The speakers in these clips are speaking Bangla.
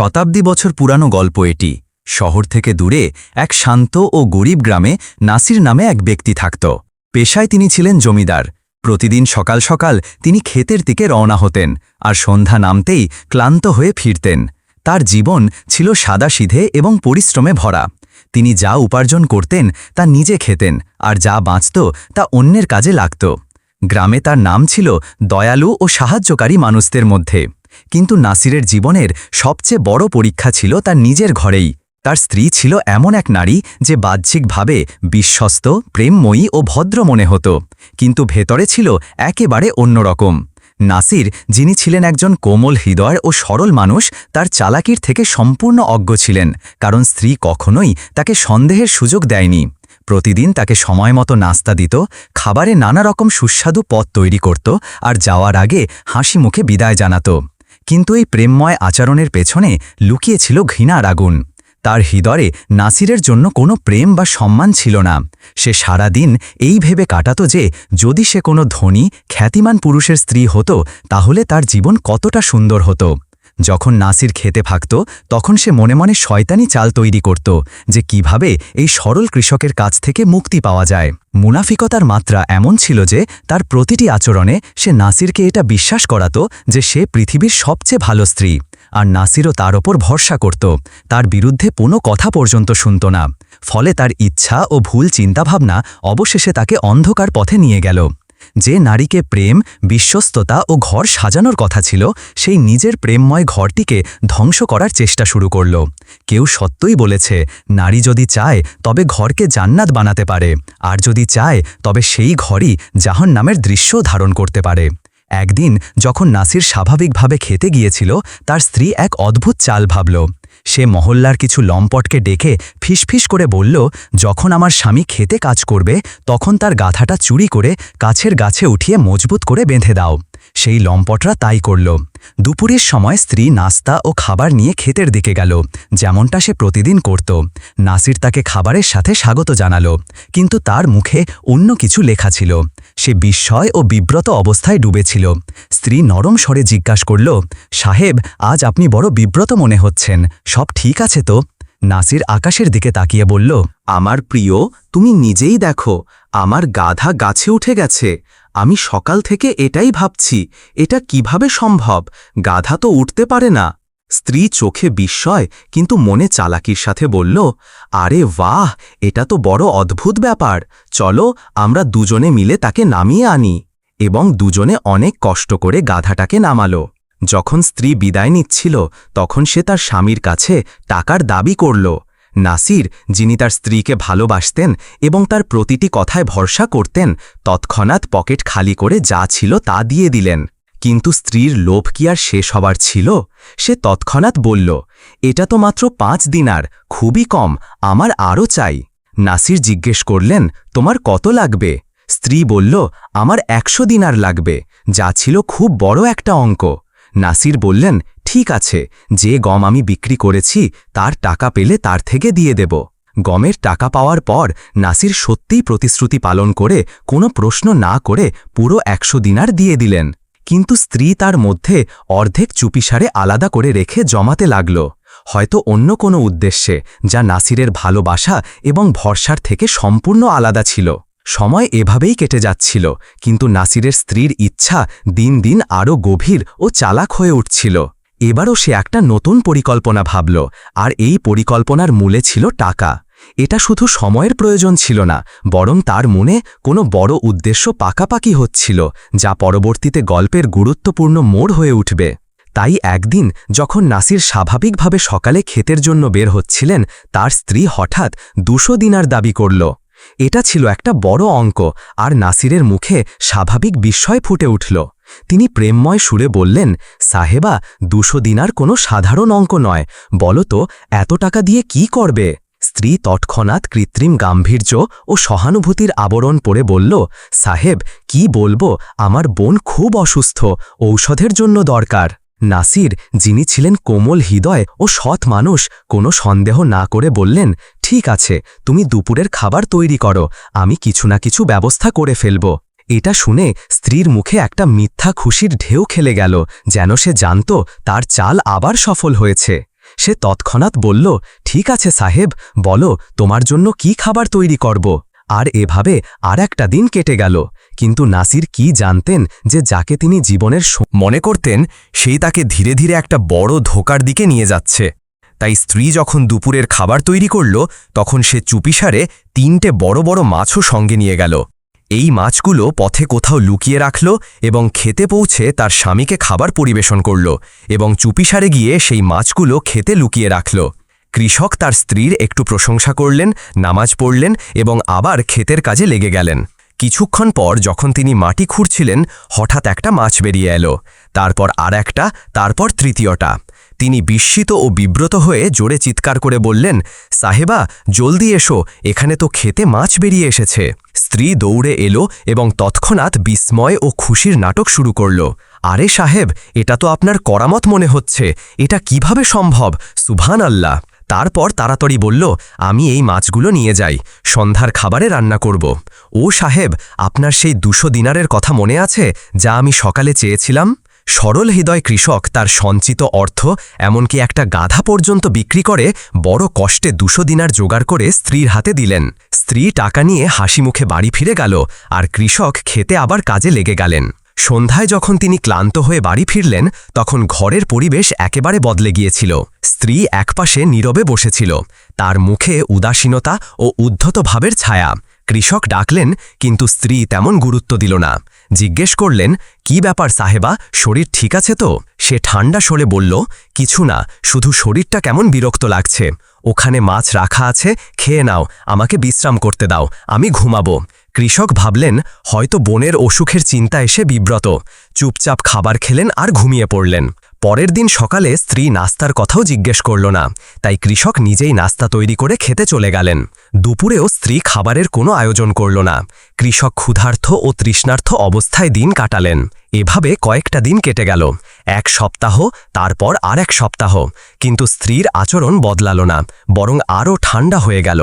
শতাব্দী বছর পুরানো গল্প এটি। শহর থেকে দূরে এক শান্ত ও গরিব গ্রামে নাসির নামে এক ব্যক্তি থাকত। পেশায় তিনি ছিলেন জমিদার। প্রতিদিন সকাল সকাল তিনি ক্ষেতের দিকে রওনা হতেন আর সন্ধ্যা নামতেই ক্লান্ত হয়ে ফিরতেন। তার জীবন ছিল সাদাসিধে এবং পরিশ্রমে ভরা। তিনি যা উপার্জন করতেন তা নিজে খেতেন আর যা বাঁচত তা অন্যের কাজে লাগত। গ্রামে তার নাম ছিল দয়ালু ও সাহায্যকারী মানুষদের মধ্যে। কিন্তু নাসিরের জীবনের সবচেয়ে বড় পরীক্ষা ছিল তার নিজের ঘরেই। তার স্ত্রী ছিল এমন এক নারী যে বাহ্যিকভাবে বিশ্বস্ত, প্রেমময়ী ও ভদ্র মনে হতো, কিন্তু ভেতরে ছিল একেবারে অন্যরকম। নাসির, যিনি ছিলেন একজন কোমল হৃদয় ও সরল মানুষ, তার চালাকির থেকে সম্পূর্ণ অজ্ঞ ছিলেন, কারণ স্ত্রী কখনোই তাকে সন্দেহের সুযোগ দেয়নি। প্রতিদিন তাকে সময় মতো নাস্তা দিত, খাবারে নানা রকম সুস্বাদু পথ তৈরি করত আর যাওয়ার আগে হাসি মুখে বিদায় জানাত। কিন্তু এই প্রেমময় আচরণের পেছনে লুকিয়েছিল ঘৃণার আগুন। তার হৃদয়ে নাসিরের জন্য কোনো প্রেম বা সম্মান ছিল না। সে সারা দিন এই ভেবে কাটাত যে, যদি সে কোনো ধনী, খ্যাতিমান পুরুষের স্ত্রী হতো, তাহলে তার জীবন কতটা সুন্দর হতো। যখন নাসির খেতে থাকত তখন সে মনে মনে শয়তানি চাল তৈরি করত যে কীভাবে এই সরল কৃষকের কাছ থেকে মুক্তি পাওয়া যায়। মুনাফিকতার মাত্রা এমন ছিল যে তার প্রতিটি আচরণে সে নাসিরকে এটা বিশ্বাস করাত যে সে পৃথিবীর সবচেয়ে ভালো স্ত্রী। আর নাসিরও তার ওপর ভরসা করত। তার বিরুদ্ধে কোনো কথা পর্যন্ত শুনত না। ফলে তার ইচ্ছা ও ভুল চিন্তাভাবনা অবশেষে তাকে অন্ধকার পথে নিয়ে গেল। যে নারীকে প্রেম, বিশ্বস্ততা ও ঘর সাজানোর কথা ছিল, সেই নিজের প্রেমময় ঘরটিকে ধ্বংস করার চেষ্টা শুরু করল। কেউ সত্যই বলেছে, নারী যদি চায়, তবে ঘরকে জান্নাত বানাতে পারে। আর যদি চায়, তবে সেই ঘরই জাহন নামের দৃশ্য ধারণ করতে পারে। একদিন যখন নাসির স্বাভাবিকভাবে খেতে গিয়েছিল, তার স্ত্রী এক অদ্ভুত চাল ভাবল সে মহল্লার কিছু লম্পটকে ডেকে ফিসফিস করে বলল, যখন আমার স্বামী খেতে কাজ করবে, তখন তার গাথাটা চুরি করে কাছের গাছে উঠিয়ে মজবুত করে বেঁধে দাও। সেই লম্পটরা তাই করল। দুপুরের সময় স্ত্রী নাস্তা ও খাবার নিয়ে ক্ষেতের দিকে গেল, যেমনটা সে প্রতিদিন করত। নাসির তাকে খাবারের সাথে স্বাগত জানালো, কিন্তু তার মুখে অন্য কিছু লেখা ছিল। সে বিস্ময় ও বিব্রত অবস্থায় ডুবেছিল। স্ত্রী নরম স্বরে জিজ্ঞাসা করল, সাহেব, আজ আপনি বড় বিব্রত মনে হচ্ছেন, সব ঠিক আছে তো? নাসির আকাশের দিকে তাকিয়ে বলল, আমার প্রিয়, তুমি নিজেই দেখো, আমার গাধা গাছে উঠে গেছে আমি সকাল থেকে এটাই ভাবছি, এটা কীভাবে সম্ভব? গাধা তো উঠতে পারে না। স্ত্রী চোখে বিস্ময়, কিন্তু মনে চালাকির সাথে বলল, আরে বাহ, এটা তো বড় অদ্ভুত ব্যাপার। চলো, আমরা দুজনে মিলে তাকে নামিয়ে আনি। এবং দুজনে অনেক কষ্ট করে গাধাটাকে নামালো। যখন স্ত্রী বিদায় নিচ্ছিল, তখন সে তার স্বামীর কাছে টাকার দাবি করল। নাসির, যিনি তার স্ত্রীকে ভালোবাসতেন এবং তার প্রতিটি কথায় ভরসা করতেন, তৎক্ষণাৎ পকেট খালি করে যা ছিল তা দিয়ে দিলেন। কিন্তু স্ত্রীর লোভ কি আর শেষ হবার ছিল? সে তৎক্ষণাৎ বলল, এটা তো মাত্র পাঁচ দিনার, খুবই কম, আমার আরও চাই। নাসির জিজ্ঞেস করলেন, তোমার কত লাগবে? স্ত্রী বলল, আমার একশো দিনার লাগবে, যা ছিল খুব বড় একটা অঙ্ক। নাসির বললেন ঠিক আছে, যে গম আমি বিক্রি করেছি, তার টাকা পেলে তার থেকে দিয়ে দেব। গমের টাকা পাওয়ার পর নাসির সত্যিই প্রতিশ্রুতি পালন করে কোনো প্রশ্ন না করে পুরো একশো দিনার দিয়ে দিলেন। কিন্তু স্ত্রী তার মধ্যে অর্ধেক চুপিসারে আলাদা করে রেখে জমাতে লাগল। হয়তো অন্য কোনো উদ্দেশ্যে, যা নাসিরের ভালোবাসা এবং ভরসার থেকে সম্পূর্ণ আলাদা ছিল। সময় এভাবেই কেটে যাচ্ছিল, কিন্তু নাসিরের স্ত্রীর ইচ্ছা দিন দিন আরও গভীর ও চালাক হয়ে উঠছিল। এবারও সে একটা নতুন পরিকল্পনা ভাবল, আর এই পরিকল্পনার মূলে ছিল টাকা। এটা শুধু সময়ের প্রয়োজন ছিল না, বরং তার মনে কোনো বড় উদ্দেশ্য পাকাপাকি হচ্ছিল, যা পরবর্তীতে গল্পের গুরুত্বপূর্ণ মোড় হয়ে উঠবে। তাই একদিন যখন নাসির স্বাভাবিকভাবে সকালে ক্ষেতের জন্য বের হচ্ছিলেন, তার স্ত্রী হঠাৎ দুশো দিনার দাবি করল। এটা ছিল একটা বড় অঙ্ক, আর নাসিরের মুখে স্বাভাবিক বিস্ময় ফুটে উঠল। তিনি প্রেমময় সুরে বললেন, সাহেবা, দুশো দিনার কোনো সাধারণ অঙ্ক নয়। বলতো এত টাকা দিয়ে কি করবে? স্ত্রী তৎক্ষণাৎ কৃত্রিম গাম্ভীর্য ও সহানুভূতির আবরণ পরে বলল, সাহেব, কি বলব? আমার বোন খুব অসুস্থ, ঔষধের জন্য দরকার। নাসির, যিনি ছিলেন কোমল হৃদয় ও সৎ মানুষ, কোনো সন্দেহ না করে বললেন, ঠিক আছে, তুমি দুপুরের খাবার তৈরি করো, আমি কিছু না কিছু ব্যবস্থা করে ফেলব। এটা শুনে স্ত্রীর মুখে একটা মিথ্যা খুশির ঢেউ খেলে গেল, যেন সে জানত তার চাল আবার সফল হয়েছে। সে তৎক্ষণাৎ বলল, ঠিক আছে সাহেব, বলো, তোমার জন্য কি খাবার তৈরি করব? আর এভাবে আর একটা দিন কেটে গেল। কিন্তু নাসির কি জানতেন যে যাকে তিনি জীবনের মনে করতেন সেই তাকে ধীরে ধীরে একটা বড় ধোকার দিকে নিয়ে যাচ্ছে। তাই স্ত্রী যখন দুপুরের খাবার তৈরি করল, তখন সে চুপিসারে তিনটে বড় বড় মাছও সঙ্গে নিয়ে গেল। এই মাছগুলো পথে কোথাও লুকিয়ে রাখল এবং খেতে পৌঁছে তার স্বামীকে খাবার পরিবেশন করল এবং চুপিসারে গিয়ে সেই মাছগুলো খেতে লুকিয়ে রাখল। কৃষক তার স্ত্রীর একটু প্রশংসা করলেন, নামাজ পড়লেন এবং আবার ক্ষেতের কাজে লেগে গেলেন। কিছুক্ষণ পর যখন তিনি মাটি খুঁড়ছিলেন, হঠাৎ একটা মাছ বেরিয়ে এলো। তারপর আর একটা, তারপর তৃতীয়টা। তিনি বিস্মিত ও বিব্রত হয়ে জোরে চিৎকার করে বললেন, সাহেবা, জলদি এসো, এখানে তো খেতে মাছ বেরিয়ে এসেছে। স্ত্রী দৌড়ে এলো এবং তৎক্ষণাৎ বিস্ময় ও খুশির নাটক শুরু করল। আরে সাহেব, এটা তো আপনার করামত মনে হচ্ছে, এটা কীভাবে সম্ভব? সুভান আল্লাহ তারপর তাড়াতাড়ি বলল, আমি এই মাছগুলো নিয়ে যাই, সন্ধ্যার খাবারে রান্না করব। ও সাহেব, আপনার সেই দুশো দিনারের কথা মনে আছে, যা আমি সকালে চেয়েছিলাম? সরল হৃদয় কৃষক তার সঞ্চিত অর্থ, এমনকি একটা গাধা পর্যন্ত বিক্রি করে, বড় কষ্টে দুশো দিনার জোগাড় করে স্ত্রীর হাতে দিলেন। স্ত্রী টাকা নিয়ে হাসি মুখে বাড়ি ফিরে গেল, আর কৃষক খেতে আবার কাজে লেগে গেলেন। সন্ধ্যায় যখন তিনি ক্লান্ত হয়ে বাড়ি ফিরলেন, তখন ঘরের পরিবেশ একেবারে বদলে গিয়েছিল। স্ত্রী একপাশে নীরবে বসেছিল। তার মুখে উদাসীনতা ও উদ্ধত ভাবের ছায়া। কৃষক ডাকলেন, কিন্তু স্ত্রী তেমন গুরুত্ব দিল না। জিজ্ঞেস করলেন, কি ব্যাপার সাহেবা, শরীর ঠিক আছে তো? সে ঠান্ডা সরে বলল, কিছু না, শুধু শরীরটা কেমন বিরক্ত লাগছে। ওখানে মাছ রাখা আছে, খেয়ে নাও, আমাকে বিশ্রাম করতে দাও, আমি ঘুমাবো। কৃষক ভাবলেন, হয়তো বোনের অসুখের চিন্তা এসে বিব্রত। চুপচাপ খাবার খেলেন আর ঘুমিয়ে পড়লেন। পরের দিন সকালে স্ত্রী নাস্তার কথাও জিজ্ঞেস করল না, তাই কৃষক নিজেই নাস্তা তৈরি করে খেতে চলে গেলেন। দুপুরেও স্ত্রী খাবারের কোনো আয়োজন করল না। কৃষক ক্ষুধার্থ ও তৃষ্ণার্থ অবস্থায় দিন কাটালেন। এভাবে কয়েকটা দিন কেটে গেল। এক সপ্তাহ, তারপর আর এক সপ্তাহ। কিন্তু স্ত্রীর আচরণ বদলাল না, বরং আরও ঠান্ডা হয়ে গেল।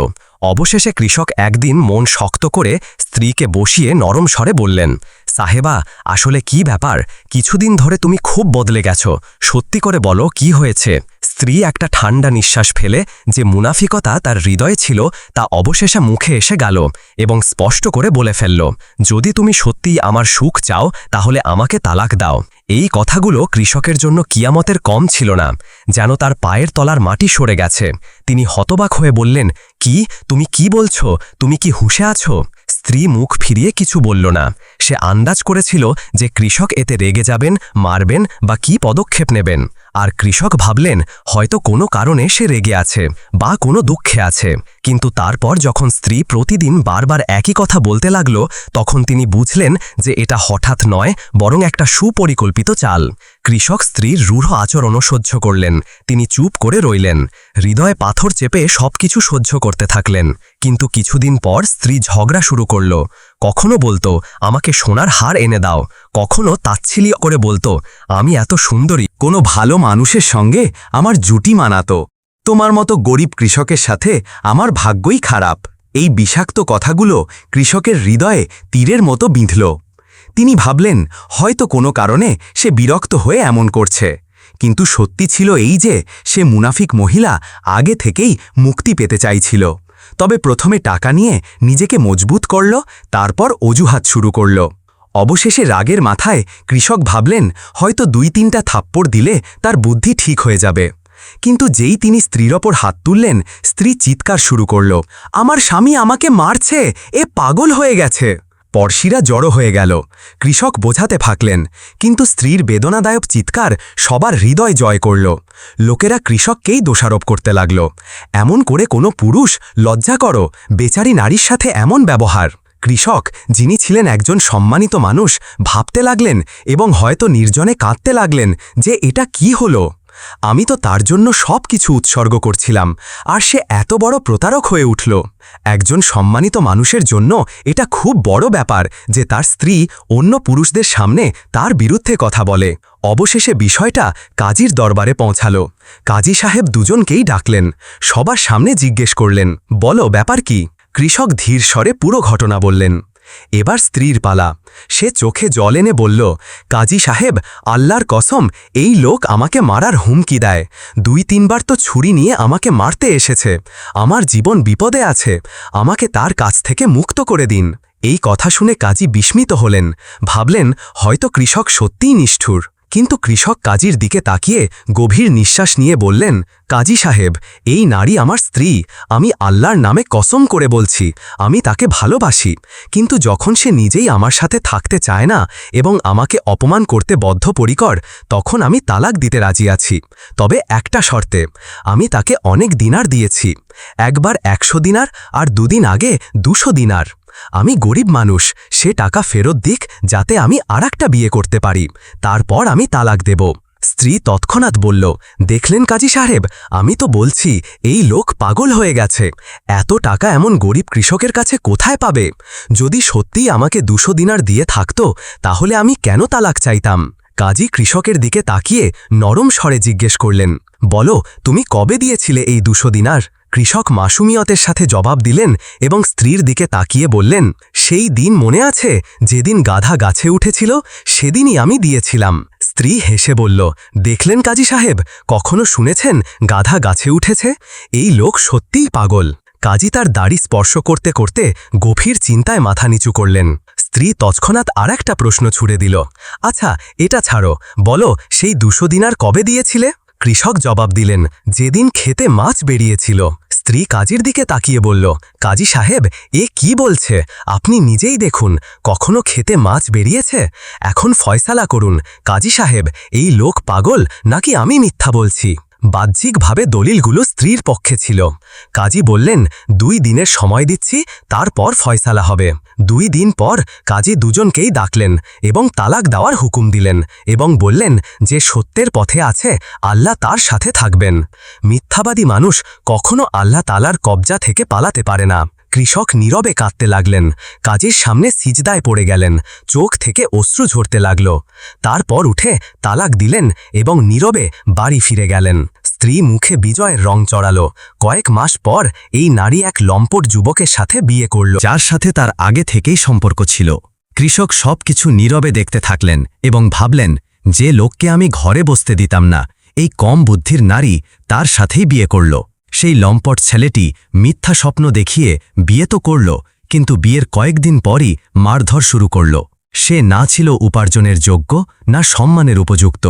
অবশেষে কৃষক একদিন মন শক্ত করে স্ত্রীকে বসিয়ে নরম স্বরে বললেন, সাহেবা, আসলে কি ব্যাপার? কিছুদিন ধরে তুমি খুব বদলে গেছো। সত্যি করে বলো, কি হয়েছে? স্ত্রী একটা ঠান্ডা নিঃশ্বাস ফেলে যে মুনাফিকতা তার হৃদয়ে ছিল, তা অবশেষে মুখে এসে গেল এবং স্পষ্ট করে বলে ফেলল, যদি তুমি সত্যিই আমার সুখ চাও, তাহলে আমাকে তালাক দাও। এই কথাগুলো কৃষকের জন্য কিয়ামতের কম ছিল না, যেন তার পায়ের তলার মাটি সরে গেছে। তিনি হতবাক হয়ে বললেন, কি? তুমি কি বলছো? তুমি কি হুঁশে আছো? স্ত্রী মুখ ফিরিয়ে কিছু বলল না। সে আন্দাজ করেছিল যে কৃষক এতে রেগে যাবেন, মারবেন বা কি পদক্ষেপ নেবেন। আর কৃষক ভাবলেন, হয়তো কোনো কারণে সে রেগে আছে বা কোনো দুঃখে আছে। কিন্তু তারপর যখন স্ত্রী প্রতিদিন বারবার একই কথা বলতে লাগল, তখন তিনি বুঝলেন যে এটা হঠাৎ নয়, বরং একটা সুপরিকল্পিত চাল। কৃষক স্ত্রীর রূঢ় আচরণও সহ্য করলেন। তিনি চুপ করে রইলেন। হৃদয়ে পাথর চেপে সবকিছু সহ্য করতে থাকলেন। কিন্তু কিছুদিন পর স্ত্রী ঝগড়া শুরু করল। কখনো বলতো, আমাকে সোনার হার এনে দাও। কখনো তাচ্ছিলি করে বলতো, আমি এত সুন্দরী, কোনো ভালো মানুষের সঙ্গে আমার জুটি মানাতো। তোমার মতো গরিব কৃষকের সাথে আমার ভাগ্যই খারাপ। এই বিষাক্ত কথাগুলো কৃষকের হৃদয়ে তীরের মতো বিঁধল। তিনি ভাবলেন, হয়তো কোনো কারণে সে বিরক্ত হয়ে এমন করছে। কিন্তু সত্যি ছিল এই যে, সে মুনাফিক মহিলা আগে থেকেই মুক্তি পেতে চাইছিল। তবে প্রথমে টাকা নিয়ে নিজেকে মজবুত করল, তারপর অজুহাত শুরু করল। অবশেষে রাগের মাথায় কৃষক ভাবলেন, হয়তো দুই তিনটা থাপ্পড় দিলে তার বুদ্ধি ঠিক হয়ে যাবে। কিন্তু যেই তিনি স্ত্রীর ওপর হাত তুললেন, স্ত্রী চিৎকার শুরু করল, আমার স্বামী আমাকে মারছে, এ পাগল হয়ে গেছে। পড়শিরা জড়ো হয়ে গেল। কৃষক বোঝাতে থাকলেন, কিন্তু স্ত্রীর বেদনাদায়ক চিৎকার সবার হৃদয় জয় করল। লোকেরা কৃষককেই দোষারোপ করতে লাগল। এমন করে কোনো পুরুষ, লজ্জা করো, বেচারি নারীর সাথে এমন ব্যবহার। কৃষক, যিনি ছিলেন একজন সম্মানিত মানুষ, ভাবতে লাগলেন এবং হয়তো নির্জনে কাঁদতে লাগলেন যে এটা কি হলো। আমি তো তার জন্য সব কিছু উৎসর্গ করছিলাম, আর সে এত বড় প্রতারক হয়ে উঠল। একজন সম্মানিত মানুষের জন্য এটা খুব বড় ব্যাপার যে তার স্ত্রী অন্য পুরুষদের সামনে তার বিরুদ্ধে কথা বলে। অবশেষে বিষয়টা কাজীর দরবারে পৌঁছাল। কাজী সাহেব দুজনকেই ডাকলেন। সবার সামনে জিজ্ঞেস করলেন, বলো, ব্যাপার কি? কৃষক ধীর স্বরে পুরো ঘটনা বললেন এবার স্ত্রীর পালা। সে চোখে জল এনে বলল, কাজী সাহেব, আল্লাহর কসম, এই লোক আমাকে মারার হুমকি দেয়। দুই তিনবার তো ছুরি নিয়ে আমাকে মারতে এসেছে। আমার জীবন বিপদে আছে। আমাকে তার কাছ থেকে মুক্ত করে দিন। এই কথা শুনে কাজী বিস্মিত হলেন। ভাবলেন, হয়তো কৃষক সত্যিই নিষ্ঠুর। কিন্তু কৃষক কাজীর দিকে তাকিয়ে গভীর নিঃশ্বাস নিয়ে বললেন, কাজী সাহেব, এই নারী আমার স্ত্রী। আমি আল্লাহর নামে কসম করে বলছি, আমি তাকে ভালোবাসি। কিন্তু যখন সে নিজেই আমার সাথে থাকতে চায় না এবং আমাকে অপমান করতে বদ্ধপরিকর, তখন আমি তালাক দিতে রাজি আছি। তবে একটা শর্তে, আমি তাকে অনেক দিনার দিয়েছি। একবার একশো দিনার আর দুদিন আগে দুশো দিনার। আমি গরিব মানুষ, সে টাকা ফেরত দিক যাতে আমি আরেকটা বিয়ে করতে পারি। তারপর আমি তালাক দেব। স্ত্রী তৎক্ষণাৎ বলল, দেখলেন কাজী সাহেব, আমি তো বলছি, এই লোক পাগল হয়ে গেছে। এত টাকা এমন গরিব কৃষকের কাছে কোথায় পাবে? যদি সত্যিই আমাকে দুশো দিনার দিয়ে থাকতো, তাহলে আমি কেন তালাক চাইতাম? কাজী কৃষকের দিকে তাকিয়ে নরম স্বরে জিজ্ঞেস করলেন, বলো, তুমি কবে দিয়েছিলে এই দুশো দিনার? কৃষক মাসুমিয়তের সাথে জবাব দিলেন এবং স্ত্রীর দিকে তাকিয়ে বললেন, সেই দিন মনে আছে? যেদিন গাধা গাছে উঠেছিল, সেদিনই আমি দিয়েছিলাম। স্ত্রী হেসে বলল, দেখলেন কাজী সাহেব, কখনো শুনেছেন গাধা গাছে উঠেছে? এই লোক সত্যিই পাগল। কাজী তার দাড়ি স্পর্শ করতে করতে গভীর চিন্তায় মাথা নিচু করলেন। স্ত্রী তৎক্ষণাৎ আর একটা প্রশ্ন ছুড়ে দিল আচ্ছা এটা ছাড়ো, বলো, সেই দুশো দিনার কবে দিয়েছিলে? কৃষক জবাব দিলেন, যেদিন খেতে মাছ বেরিয়েছিল, স্ত্রী কাজীর দিকে তাকিয়ে বলল, কাজী সাহেব, এ কি বলছে? আপনি নিজেই দেখুন, কখনো খেতে মাছ বেরিয়েছে? এখন ফয়সালা করুন। কাজী সাহেব, এই লোক পাগল, নাকি আমি মিথ্যা বলছি? বাহ্যিকভাবে দলিলগুলো স্ত্রীর পক্ষে ছিল। কাজী বললেন, দুই দিনের সময় দিচ্ছি, তারপর ফয়সালা হবে। দুই দিন পর কাজী দুজনকেই ডাকলেন এবং তালাক দেওয়ার হুকুম দিলেন এবং বললেন যে সত্যের পথে আছে, আল্লাহ তার সাথে থাকবেন। মিথ্যাবাদী মানুষ কখনো আল্লাহ তালার কবজা থেকে পালাতে পারে না। কৃষক নীরবে কাঁদতে লাগলেন। কাজের সামনে সিজদায় পড়ে গেলেন। চোখ থেকে অশ্রু ঝরতে লাগল। তারপর উঠে তালাক দিলেন এবং নীরবে বাড়ি ফিরে গেলেন। স্ত্রী মুখে বিজয়ের রং চড়ালো। কয়েক মাস পর এই নারী এক লম্পট যুবকের সাথে বিয়ে করল। যার সাথে তার আগে থেকেই সম্পর্ক ছিল। কৃষক সব কিছু নীরবে দেখতে থাকলেন এবং ভাবলেন, যে লোককে আমি ঘরে বসতে দিতাম না, এই কম বুদ্ধির নারী তার সাথেই বিয়ে করল। সেই লম্পট ছেলেটি মিথ্যা স্বপ্ন দেখিয়ে বিয়ে তো করল, কিন্তু বিয়ের কয়েকদিন পরই মারধর শুরু করল। সে না ছিল উপার্জনের যোগ্য, না সম্মানের উপযুক্ত।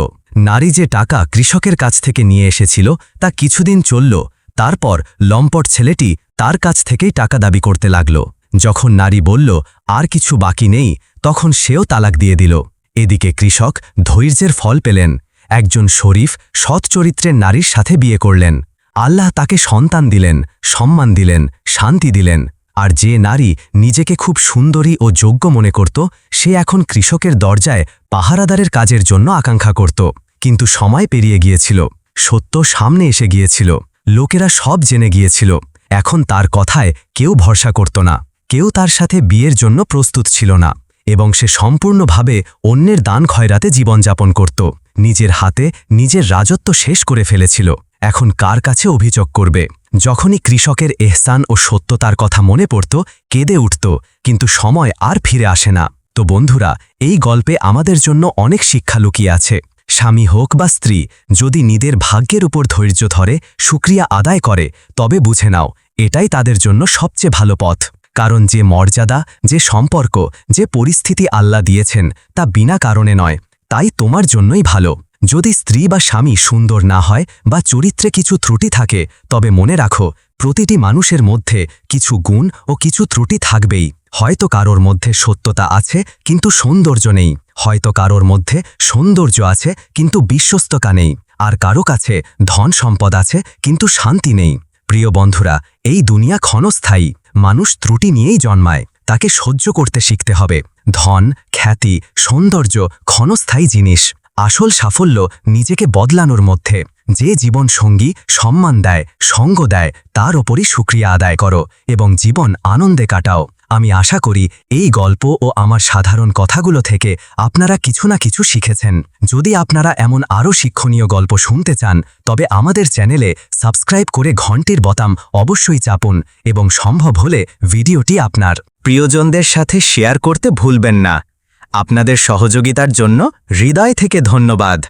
নারী যে টাকা কৃষকের কাছ থেকে নিয়ে এসেছিল, তা কিছুদিন চলল, তারপর লম্পট ছেলেটি তার কাছ থেকেই টাকা দাবি করতে লাগল। যখন নারী বলল, আর কিছু বাকি নেই, তখন সেও তালাক দিয়ে দিল। এদিকে কৃষক ধৈর্যের ফল পেলেন। একজন শরীফ সৎ চরিত্রের নারীর সাথে বিয়ে করলেন। আল্লাহ তাকে সন্তান দিলেন, সম্মান দিলেন, শান্তি দিলেন। আর যে নারী নিজেকে খুব সুন্দরী ও যোগ্য মনে করত, সে এখন কৃষকের দরজায় পাহারাদারের কাজের জন্য আকাঙ্ক্ষা করত। কিন্তু সময় পেরিয়ে গিয়েছিল, সত্য সামনে এসে গিয়েছিল, লোকেরা সব জেনে গিয়েছিল, এখন তার কথায় কেউ ভরসা করত না, কেউ তার সাথে বিয়ের জন্য প্রস্তুত ছিল না, এবং সে সম্পূর্ণভাবে অন্যের দান খয়রাতে জীবনযাপন করত, নিজের হাতে নিজের রাজত্ব শেষ করে ফেলেছিল। এখন কার কাছে অভিযোগ করবে? যখনই কৃষকের এহসান ও সত্যতার কথা মনে পড়ত, কেঁদে উঠত, কিন্তু সময় আর ফিরে আসে না। তো বন্ধুরা, এই গল্পে আমাদের জন্য অনেক শিক্ষা লুকিয়ে আছে। স্বামী হোক বা স্ত্রী, যদি নিদের ভাগ্যের উপর ধৈর্য ধরে, সুক্রিয়া আদায় করে, তবে বুঝে নাও, এটাই তাদের জন্য সবচেয়ে ভালো পথ। কারণ যে মর্যাদা, যে সম্পর্ক, যে পরিস্থিতি আল্লাহ দিয়েছেন, তা বিনা কারণে নয়, তাই তোমার জন্যই ভালো। যদি স্ত্রী বা স্বামী সুন্দর না হয় বা চরিত্রে কিছু ত্রুটি থাকে, তবে মনে রাখো, প্রতিটি মানুষের মধ্যে কিছু গুণ ও কিছু ত্রুটি থাকবেই। হয়তো কারোর মধ্যে সত্যতা আছে, কিন্তু সৌন্দর্য নেই। হয়তো কারোর মধ্যে সৌন্দর্য আছে, কিন্তু বিশ্বস্ততা নেই। আর কারও কাছে ধন সম্পদ আছে, কিন্তু শান্তি নেই। প্রিয় বন্ধুরা, এই দুনিয়া ক্ষণস্থায়ী। মানুষ ত্রুটি নিয়েই জন্মায়। তাকে সহ্য করতে শিখতে হবে। ধন, খ্যাতি, সৌন্দর্য ক্ষণস্থায়ী জিনিস। আসল সাফল্য নিজেকে বদলানোর মধ্যে। যে জীবন সঙ্গী সম্মান দেয়, সঙ্গ দেয়, তার ওপরই সুক্রিয়া আদায় করো এবং জীবন আনন্দে কাটাও। আমি আশা করি এই গল্প ও আমার সাধারণ কথাগুলো থেকে আপনারা কিছু না কিছু শিখেছেন। যদি আপনারা এমন আরও শিক্ষণীয় গল্প শুনতে চান, তবে আমাদের চ্যানেলে সাবস্ক্রাইব করে ঘন্টির বোতাম অবশ্যই চাপুন এবং সম্ভব হলে ভিডিওটি আপনার প্রিয়জনদের সাথে শেয়ার করতে ভুলবেন না। আপনাদের সহযোগিতার জন্য হৃদয় থেকে ধন্যবাদ।